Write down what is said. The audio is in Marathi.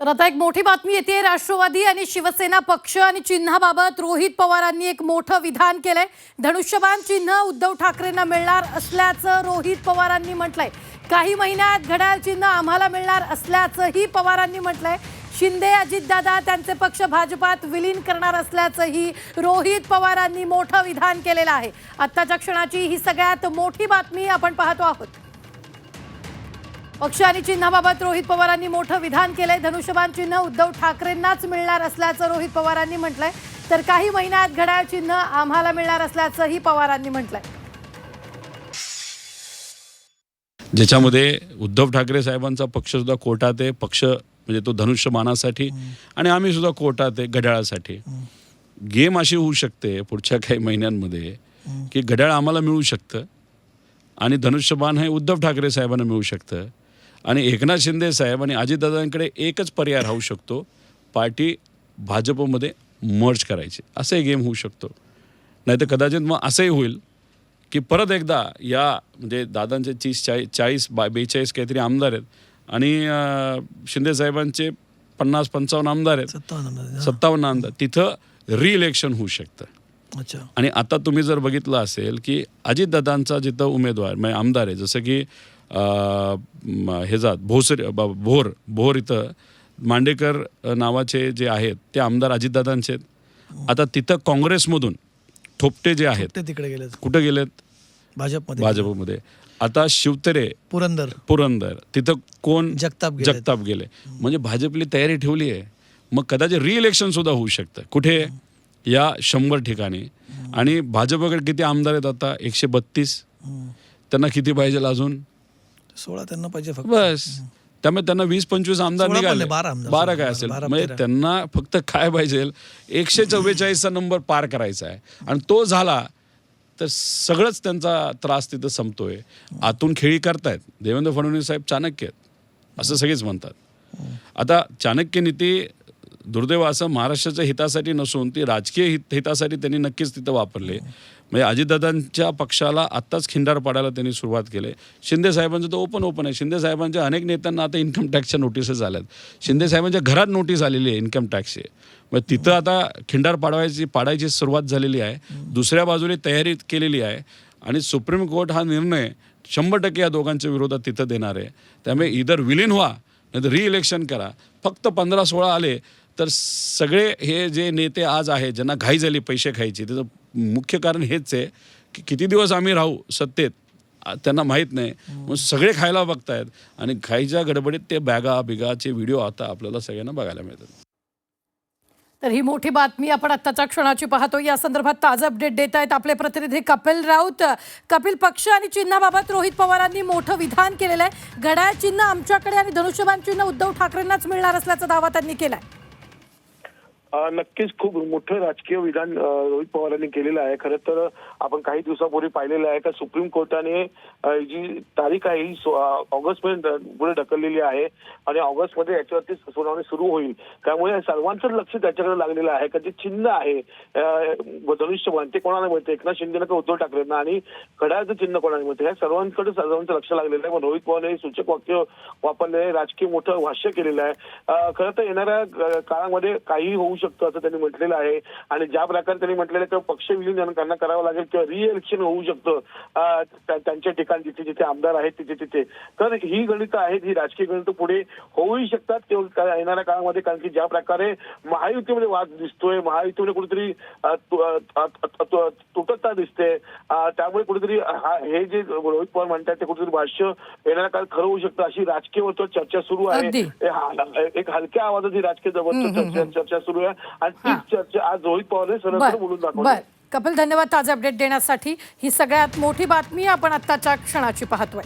तर आता एक मोठी बातमी येते. राष्ट्रवादी आणि शिवसेना पक्ष आणि चिन्हाबाबत रोहित पवारांनी एक मोठं विधान केलंय. धनुष्यबाण चिन्ह उद्धव ठाकरेंना मिळणार असल्याचं रोहित पवारांनी म्हटलंय. काही महिन्यात घड्याळ चिन्ह आम्हाला मिळणार असल्याचंही पवारांनी म्हटलंय. शिंदे अजितदादा त्यांचे पक्ष भाजपात विलीन करणार असल्याचंही रोहित पवारांनी मोठं विधान केलेलं आहे. आत्ताच्या क्षणाची ही सगळ्यात मोठी बातमी आपण पाहतो आहोत. पक्ष आणि चिन्हाबाबत रोहित पवारांनी मोठं विधान केलंय. धनुष्यबाण चिन्ह उद्धव ठाकरेंनाच मिळणार असल्याचं रोहित पवारांनी म्हटलंय. तर काही महिन्यात घड्याळ चिन्ह आम्हाला मिळणार असल्याचंही पवारांनी म्हटलंय. ज्याच्यामध्ये उद्धव ठाकरे साहेबांचा पक्ष सुद्धा कोर्टात आहे. पक्ष म्हणजे तो धनुष्यमानासाठी आणि आम्ही सुद्धा कोर्टात आहे घड्याळासाठी. गेम अशी होऊ शकते पुढच्या काही महिन्यांमध्ये की घड्याळ आम्हाला मिळू शकतं आणि धनुष्यबाण हे उद्धव ठाकरे साहेबांना मिळू शकतं. आणि एकनाथ शिंदे साहेब आणि अजितदादांकडे एकच पर्याय राहू शकतो. पार्टी भाजपमध्ये मर्ज करायची. असंही गेम होऊ शकतो. नाही तर कदाचित मग असंही होईल की परत एकदा या म्हणजे दादांचे तीस चाळीस चाळीस बा बेचाळीस काहीतरी आमदार आहेत आणि अं, शिंदे साहेबांचे पन्नास पंचावन्न आमदार आहेत. सत्तावन्न सत्तावन्न आमदार. तिथं रिइलेक्शन होऊ शकतं. अच्छा. आणि आता तुम्ही जर बघितलं असेल की अजितदादांचा जिथं उमेदवार म्हणजे आमदार आहे जसं की म- ह्याचा भोसरी भोर भोर इथं मांडेकर नावाचे जे आहेत ते आमदार अजितदादांचे आहेत. आता तिथं काँग्रेसमधून थोपटे जे आहेत ते तिकडे गेले कुठं गेलेत? भाजपमध्ये. भाजपमध्ये. आता शिवतरे पुरंदर. पुरंदर तिथं कोण? जगताप गेलेत. जगताप गेले. म्हणजे भाजपली तयारी ठेवली आहे. मग कदाचित रिइलेक्शन सुद्धा होऊ शकतं. कुठे? या शंभर ठिकाणी. आणि भाजपकडे किती आमदार आहेत आता? एकशे बत्तीस. त्यांना किती पाहिजे अजून? सोळा त्यांना पाहिजे फक्त. बस. त्यामुळे त्यांना वीस पंचवीस आमदार निघाले. बारा काय असेल? म्हणजे. त्यांना फक्त काय पाहिजे? एकशे चव्वेचाळीसचा नंबर पार करायचा आहे. आणि तो झाला तर सगळंच त्यांचा त्रास तिथं संपतोय. आतून खेळी करतायत. देवेंद्र फडणवीस साहेब चाणक्य आहेत. असं सगळेच म्हणतात. आता चाणक्य नीती दुर्दैव असं महाराष्ट्राच्या हितासाठी नसून ती राजकीय हित हितासाठी त्यांनी नक्कीच तिथं वापरले. म्हणजे अजितदादांच्या पक्षाला आत्ताच खिंडार पाडायला त्यांनी सुरुवात केली. शिंदे साहेबांचं तर ओपन ओपन आहे. शिंदे साहेबांच्या अनेक नेत्यांना आता इन्कम टॅक्सच्या नोटिसेस आल्यात. शिंदे साहेबांच्या घरात नोटीस आलेली आहे इन्कम टॅक्सची मग तिथं आता खिंडार पाडवायची पाडायची सुरुवात झालेली आहे. दुसऱ्या बाजूने तयारी केलेली आहे. आणि सुप्रीम कोर्ट हा निर्णय शंभर टक्के या दोघांच्या विरोधात तिथं देणार आहे. त्यामुळे इधर विलीन व्हा नाही तर रिइलेक्शन करा. फक्त पंधरा सोळा आले तर सगळे हे जे नेते आज आहेत ज्यांना घाई झाली पैसे खायची त्याचं मुख्य कारण हेच आहे की किती दिवस आम्ही राहू सत्तेत त्यांना माहीत नाही. मग सगळे खायला बघतायत आणि खायच्या गडबडीत ते बॅगा बिगाचे व्हिडिओ आता आपल्याला सगळ्यांना बघायला मिळतात. तर ही मोठी बातमी आपण आत्ताच्या क्षणाची पाहतो. या संदर्भात ताजं अपडेट देत आहेत आपले प्रतिनिधी कपिल राऊत. कपिल पक्ष आणि चिन्हाबाबत रोहित पवारांनी मोठं विधान केलेलं आहे. घड्याळ चिन्ह आमच्याकडे आणि धनुष्यबाण चिन्ह उद्धव ठाकरेंनाच मिळणार असल्याचा दावा त्यांनी केलाय. अ, नक्कीच खूप मोठं राजकीय विधान रोहित पवारांनी केलेलं आहे. खरं तर आपण काही दिवसापूर्वी पाहिलेलं आहे का सुप्रीम कोर्टाने जी तारीख आहे ही ऑगस्ट अ, ऑगस्टमध्ये पुढे ढकललेली आहे आणि ऑगस्टमध्ये याच्यावरती सुनावणी सुरू होईल. त्यामुळे सर्वांचं लक्ष त्याच्याकडे लागलेलं आहे का जे चिन्ह आहे धनुष्य धनुष्यबाण ते कोणाला मिळते एकनाथ शिंदेना का उद्धव ठाकरेंना? आणि घड्याळचं चिन्ह कोणाला मिळते ह्या सर्वांकडे सर्वांचं लक्ष लागलेलं आहे. पण रोहित पवार हे सूचक वाक्य वापरले आहे, राजकीय मोठं भाष्य केलेलं आहे. खरं तर येणाऱ्या काळामध्ये काही होऊ शकतं असं त्यांनी म्हटलेलं आहे. आणि ज्या प्रकारे त्यांनी म्हटलेलं आहे की पक्ष विलीन त्यांना करावं लागेल किंवा रिइलेक्शन होऊ शकतं. त्यांच्या ठिकाणी जिथे जिथे आमदार आहेत तिथे तिथे. तर ही गणितं आहेत ही राजकीय गणितं पुढे होऊही शकतात किंवा येणाऱ्या काळामध्ये. कारण की ज्या प्रकारे महायुतीमध्ये वाद दिसतोय महायुतीमध्ये कुठेतरी तुटकता दिसते. त्यामुळे कुठेतरी हा- हे जे रोहित पवार म्हणतात ते कुठेतरी भाष्य येणाऱ्या काळात खरं होऊ शकतं. अशी राजकीय चर्चा सुरू आहे. हे हा- एक हलक्या आवाजाची राजकीय जबरदस्त चर्चा चर्चा सुरू आहे. आणि तीच चर्चा आज रोहित पवारने सरळ बर बोलून दाखवली. कपिल धन्यवाद ताजे अपडेट देण्यासाठी. ही सगळ्यात मोठी बातमी आपण आत्ताच्या क्षणाची पाहतोय.